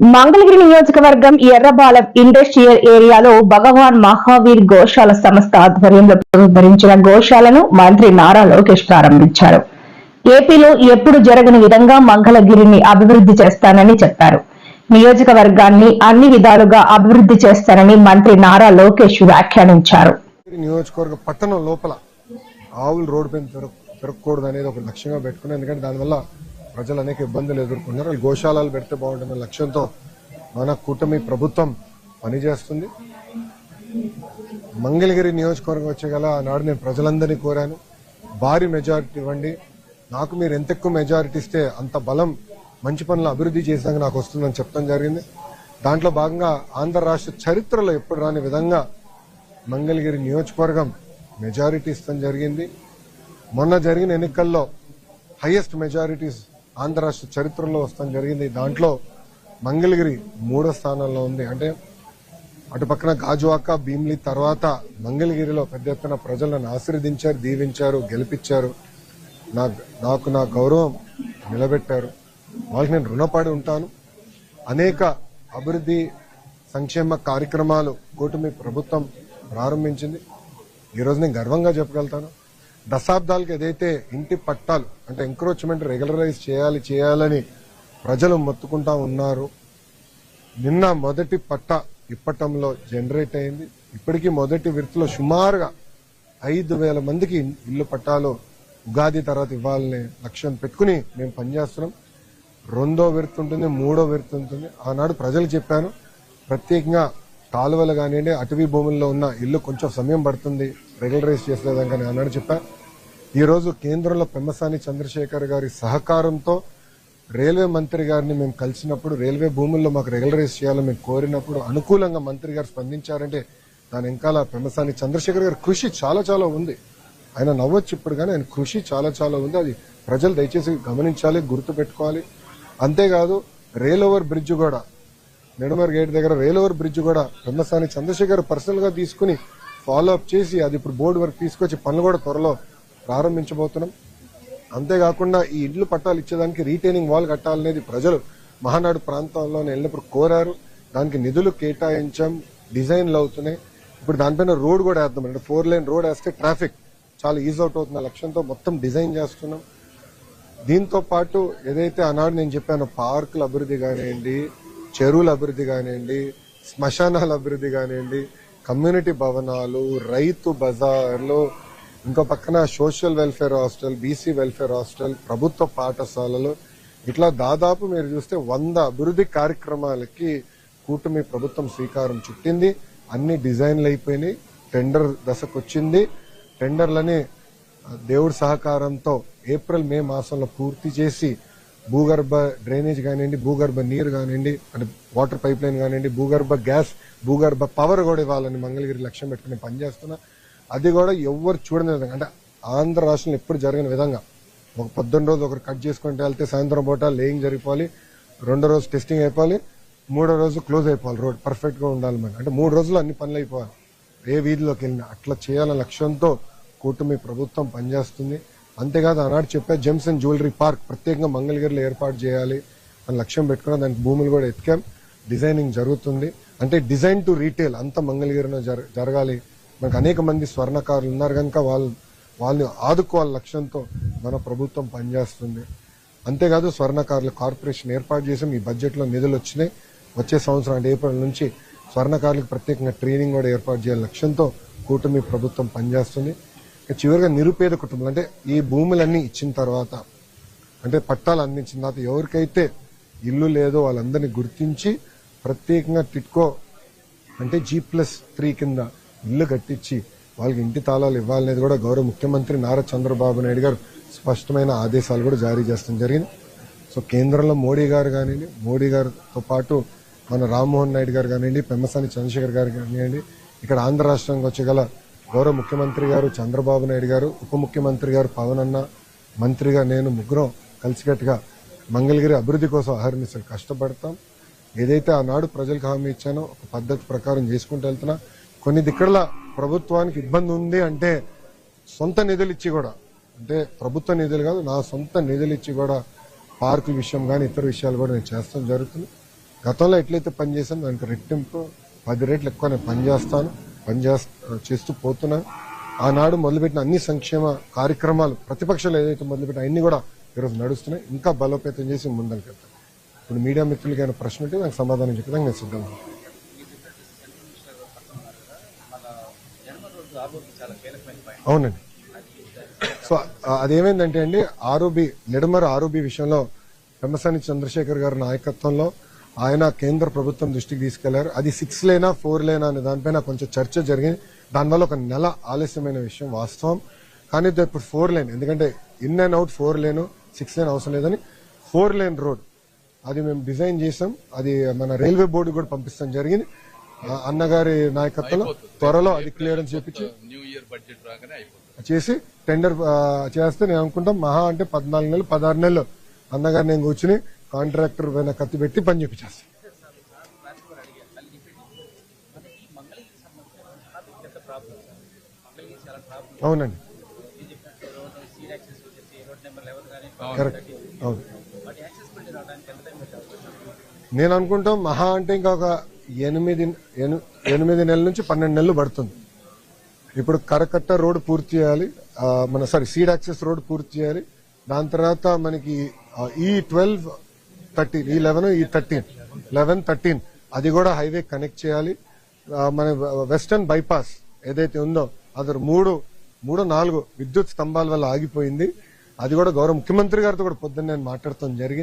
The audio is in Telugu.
మంగళగిరి నియోజకవర్గం ఎర్రబాలెం ఇండస్ట్రియల్ ఏరియాలో భగవాన్ మహావీర్ గోశాల సంస్థ ఆధ్వర్యంలో పునరుద్ధరించిన గోశాలను మంత్రి నారా లోకేష్ ప్రారంభించారు. ఏపీలో ఎప్పుడు జరగని విధంగా మంగళగిరిని అభివృద్ధి చేస్తానని చెప్పారు. నియోజకవర్గాన్ని అన్ని విధాలుగా అభివృద్ధి చేస్తానని మంత్రి నారా లోకేష్ వ్యాఖ్యానించారు. నియోజకవర్గ పట్టణం లోపల ఆవులు రోడ్డు పైన పెరగకూడదు అనేది ఒక లక్ష్యంగా పెట్టుకున్నాను ఎందుకంటే దానివల్ల ప్రజలు అనేక ఇబ్బందులు ఎదుర్కొన్నారు. వాళ్ళు గోశాలలు పెడితే బాగుంటుందన్న లక్ష్యంతో మన కూటమి ప్రభుత్వం పనిచేస్తుంది. మంగళగిరి నియోజకవర్గం వచ్చే గల ఆనాడు నేను ప్రజలందరినీ కోరాను. భారీ మెజారిటీ ఇవ్వండి. నాకు మీరు ఎంత ఎక్కువ మెజారిటీ ఇస్తే అంత బలం మంచి పనులు అభివృద్ధి చేసాక నాకు వస్తుందని చెప్పడం జరిగింది. దాంట్లో భాగంగా ఆంధ్ర రాష్ట్ర చరిత్రలో ఎప్పుడు రాని విధంగా మంగళగిరి నియోజకవర్గం మెజారిటీ ఇస్తాం జరిగింది. మొన్న జరిగిన ఎన్నికల్లో హైయెస్ట్ మెజారిటీస్ ఆంధ్ర రాష్ట్ర చరిత్రలో వస్తాం జరిగింది. దాంట్లో మంగళగిరి మూడో స్థానంలో ఉంది. అంటే అటు పక్కన గాజువాక భీమ్లీ తర్వాత మంగళగిరిలో పెద్ద ఎత్తున ప్రజలను ఆశీర్వదించారు దీవించారు గెలిపించారు. నా నాకు నా గౌరవం నిలబెట్టారు. వాళ్ళకి నేను రుణపడి ఉంటాను. అనేక అభివృద్ధి సంక్షేమ కార్యక్రమాలు కూటమి ప్రభుత్వం ప్రారంభించింది. ఈరోజు నేను గర్వంగా చెప్పగలుగుతాను. దశాబ్దాలకు ఏదైతే ఇంటి పట్టాలు అంటే ఎంక్రోచ్మెంట్ రెగ్యులరైజ్ చేయాలి చేయాలని ప్రజలు మొత్తుకుంటా ఉన్నారు నిన్న మొదటి పట్ట ఇప్పటంలో జనరేట్ అయింది. ఇప్పటికీ మొదటి విడతలో సుమారుగా ఐదు వేల మందికి ఇల్లు పట్టాలు ఉగాది తర్వాత ఇవ్వాలనే లక్ష్యం పెట్టుకుని మేము పనిచేస్తున్నాం. రెండో విడత ఉంటుంది మూడో విడత ఉంటుంది. ఆనాడు ప్రజలు చెప్పాను ప్రత్యేకంగా కాలువలు కానివ్వండి అటవీ భూముల్లో ఉన్న ఇల్లు కొంచెం సమయం పడుతుంది రెగ్యులరైజ్ చేసేదానికని ఆనాడు చెప్పాను ఈరోజు కేంద్రంలో పెమ్మసాని చంద్రశేఖర్ గారి సహకారంతో రైల్వే మంత్రి గారిని మేము కలిసినప్పుడు రైల్వే భూముల్లో మాకు రెగ్యులరైజ్ చేయాలని మేము కోరినప్పుడు అనుకూలంగా మంత్రి గారు స్పందించారంటే దాని వెనకాల పెమ్మసాని చంద్రశేఖర్ గారి కృషి చాలా చాలా ఉంది. ఆయన నవ్వచ్చు ఇప్పుడు కానీ ఆయన కృషి చాలా చాలా ఉంది. అది ప్రజలు దయచేసి గమనించాలి గుర్తు పెట్టుకోవాలి అంతేకాదు రైల్ ఓవర్ బ్రిడ్జ్ కూడా నెడమర్ గేట్ దగ్గర రైల్ ఓవర్ బ్రిడ్జ్ కూడా పెమ్మసాని చంద్రశేఖర్ పర్సనల్గా తీసుకుని ఫాలో అప్ చేసి అది ఇప్పుడు బోర్డు వరకు తీసుకొచ్చి పనులు కూడా త్వరలో ప్రారంభించబోతున్నాం. అంతేకాకుండా ఈ ఇల్లు పట్టాలు ఇచ్చేదానికి రీటైనింగ్ వాల్ కట్టాలనేది ప్రజలు మహానాడు ప్రాంతాల్లో వెళ్ళినప్పుడు కోరారు. దానికి నిధులు కేటాయించాం డిజైన్లు అవుతున్నాయి. ఇప్పుడు దానిపైన రోడ్ కూడా వేద్దాం. అంటే ఫోర్ లైన్ రోడ్ వేస్తే ట్రాఫిక్ చాలా ఈజ్ అవుట్ అవుతున్న లక్ష్యంతో మొత్తం డిజైన్ చేస్తున్నాం. దీంతో పాటు ఏదైతే ఆనాడు నేను చెప్పాను పార్కుల అభివృద్ధి కానివ్వండి చెరువుల అభివృద్ధి కానివ్వండి శ్మశానాల అభివృద్ధి కానివ్వండి కమ్యూనిటీ భవనాలు రైతు బజార్లు ఇంకో పక్కన social welfare hostel BC welfare hostel ప్రభుత్వ పాఠశాలలు. ఇట్లా దాదాపు మీరు చూస్తే వంద అభివృద్ధి కార్యక్రమాలకి కూటమి ప్రభుత్వం శ్రీకారం చుట్టింది. అన్ని డిజైన్లు అయిపోయినాయి. టెండర్ దశకు వచ్చింది టెండర్లని దేవుడి సహకారంతో ఏప్రిల్ మే మాసంలో పూర్తి చేసి భూగర్భ డ్రైనేజ్ కానివ్వండి భూగర్భ నీరు కానివ్వండి అంటే వాటర్ పైప్ లైన్ కానివ్వండి భూగర్భ గ్యాస్ భూగర్భ పవర్ కూడా ఇవ్వాలని మంగళగిరి లక్ష్యం పెట్టుకుని పనిచేస్తున్నా. అది కూడా ఎవ్వరు చూడని విధంగా అంటే ఆంధ్ర రాష్ట్రంలో ఎప్పుడు జరగని విధంగా. ఒక పొద్దున్న రోజు ఒకరు కట్ చేసుకుంటే వెళ్తే సాయంత్రం పూట లేయింగ్ జరిగిపోవాలి రెండో రోజు టెస్టింగ్ అయిపోవాలి మూడో రోజు క్లోజ్ అయిపోవాలి రోడ్ పర్ఫెక్ట్గా ఉండాలి మనం అంటే మూడు రోజులు అన్ని పనులు అయిపోవాలి. ఏ వీధిలోకి వెళ్ళినా అట్లా చేయాలనే లక్ష్యంతో కూటమి ప్రభుత్వం పనిచేస్తుంది. అంతేకాదు ఆనాడు చెప్పే జెమ్స్ అండ్ జ్యువెలరీ పార్క్ ప్రత్యేకంగా మంగళగిరిలో ఏర్పాటు చేయాలి అని లక్ష్యం పెట్టుకున్నాం దానికి భూములు కూడా ఎత్తికాం డిజైనింగ్ జరుగుతుంది. అంటే డిజైన్ టు రీటైల్ అంత మంగళగిరిలో జర- జరగాలి. మనకు అనేక మంది స్వర్ణకారులు ఉన్నారు కనుక వాళ్ళు వాళ్ళని ఆదుకోవాలి లక్ష్యంతో మన ప్రభుత్వం పనిచేస్తుంది. అంతేకాదు స్వర్ణకారుల కార్పొరేషన్ ఏర్పాటు చేసాం ఈ బడ్జెట్లో నిధులు వచ్చినాయి. వచ్చే సంవత్సరం అంటే ఏప్రిల్ నుంచి స్వర్ణకారులకు ప్రత్యేకంగా ట్రైనింగ్ కూడా ఏర్పాటు చేయాలి లక్ష్యంతో కూటమి ప్రభుత్వం పనిచేస్తుంది. చివరిగా నిరుపేద కుటుంబాలు అంటే ఈ భూములన్నీ ఇచ్చిన తర్వాత అంటే పట్టాలు అందించిన తర్వాత ఎవరికైతే ఇల్లు లేదో వాళ్ళందరినీ గుర్తించి ప్రత్యేకంగా టిట్కో అంటే జీ ప్లస్ త్రీ కింద ఇల్లు కట్టించి వాళ్ళకి ఇంటి తాళాలు ఇవ్వాలనేది కూడా గౌరవ ముఖ్యమంత్రి నారా చంద్రబాబు నాయుడు గారు స్పష్టమైన ఆదేశాలు కూడా జారీ చేస్తాం జరిగింది. సో కేంద్రంలో మోడీ గారు కానివ్వండి మోడీ గారితో పాటు మన రామ్మోహన్ నాయుడు గారు కానివ్వండి పెమ్మసాని చంద్రశేఖర్ గారు కానివ్వండి ఇక్కడ ఆంధ్ర రాష్ట్రానికి వచ్చగల గౌరవ ముఖ్యమంత్రి గారు చంద్రబాబు నాయుడు గారు ఉప ముఖ్యమంత్రి గారు పవన్ అన్న మంత్రిగా నేను ముగ్గురం కలిసికట్టుగా మంగళగిరి అభివృద్ధి కోసం అహర్నిశలు కష్టపడతాం. ఏదైతే ఆనాడు ప్రజలకు హామీ ఇచ్చానో ఒక పద్ధతి ప్రకారం చేసుకుంటూ వెళ్తున్నా. కొన్ని దిక్కడల ప్రభుత్వానికి ఇబ్బంది ఉంది అంటే సొంత నిధులు ఇచ్చి కూడా అంటే ప్రభుత్వ నిధులు కాదు నా సొంత నిధులు ఇచ్చి కూడా పార్కుల విషయం కానీ ఇతర విషయాలు కూడా నేను చేస్తాం జరుగుతుంది. గతంలో ఎట్లయితే పనిచేసాను దానికి రెట్టింపు పది రేట్లు ఎక్కువ నేను పనిచేస్తాను పనిచేస్తా చేస్తూ పోతున్నాను. ఆనాడు మొదలుపెట్టిన అన్ని సంక్షేమ కార్యక్రమాలు ప్రతిపక్షాలు ఏదైతే మొదలుపెట్టిన అన్ని కూడా ఈరోజు నడుస్తున్నాయి. ఇంకా బలోపేతం చేసి ముందరికెళ్తాను. ఇప్పుడు మీడియా మిత్రులకి ఏమైనా ప్రశ్న ఉంటే నాకు సమాధానం చెప్పడానికి నేను సిద్ధంగా అవునండి. సో అదేమైందంటే అండి ఆరోబి నిడమర ఆరోబి విషయంలో పెమ్మసాని చంద్రశేఖర్ గారి నాయకత్వంలో ఆయన కేంద్ర ప్రభుత్వం దృష్టికి తీసుకెళ్ళారు. అది సిక్స్ లేనా ఫోర్ లేనా అనే దానిపైన కొంచెం చర్చ జరిగింది. దానివల్ల ఒక నెల ఆలస్యమైన విషయం వాస్తవం. కానీ ఇప్పుడు ఫోర్ లేన్ ఎందుకంటే in and out four lane six lane అవసరం లేదని ఫోర్ లేన్ రోడ్ అది మేము డిజైన్ చేసాం. అది మన రైల్వే బోర్డు కూడా పంపిస్తాం జరిగింది. అన్నగారి నాయకత్వంలో త్వరలో అది క్లియరెన్స్ చేపించి న్యూ ఇయర్ బడ్జెట్ రాగానే అయిపోతుంది. చేసి టెండర్ చేస్తే నేను అనుకుంటాం మహా అంటే పద్నాలుగు నెలలు పదహారు నెలలు అన్నగారు నేను కూర్చుని కాంట్రాక్టర్ పైన కత్తి పెట్టి పని చేపించేస్తాను అవునండి. కరెక్ట్ అవును. నేను అనుకుంటాం మహా అంటే ఇంకా ఒక ఎనిమిది ఎనిమిది నెలల నుంచి పన్నెండు నెలలు పడుతుంది. ఇప్పుడు కరకట్ట రోడ్ పూర్తి చేయాలి మన సారీ సీడ్ యాక్సెస్ రోడ్ పూర్తి చేయాలి. దాని తర్వాత మనకి ఈ ట్వెల్వ్ థర్టీన్ ఈ లెవెన్ ఈ థర్టీన్ లెవెన్ థర్టీన్ అది కూడా హైవే కనెక్ట్ చేయాలి. మన వెస్టర్న్ బైపాస్ ఏదైతే ఉందో అది మూడు మూడు నాలుగు విద్యుత్ స్తంభాల వల్ల ఆగిపోయింది. అది కూడా గౌరవ ముఖ్యమంత్రి గారితో కూడా పొద్దున్న నేను మాట్లాడటం జరిగింది.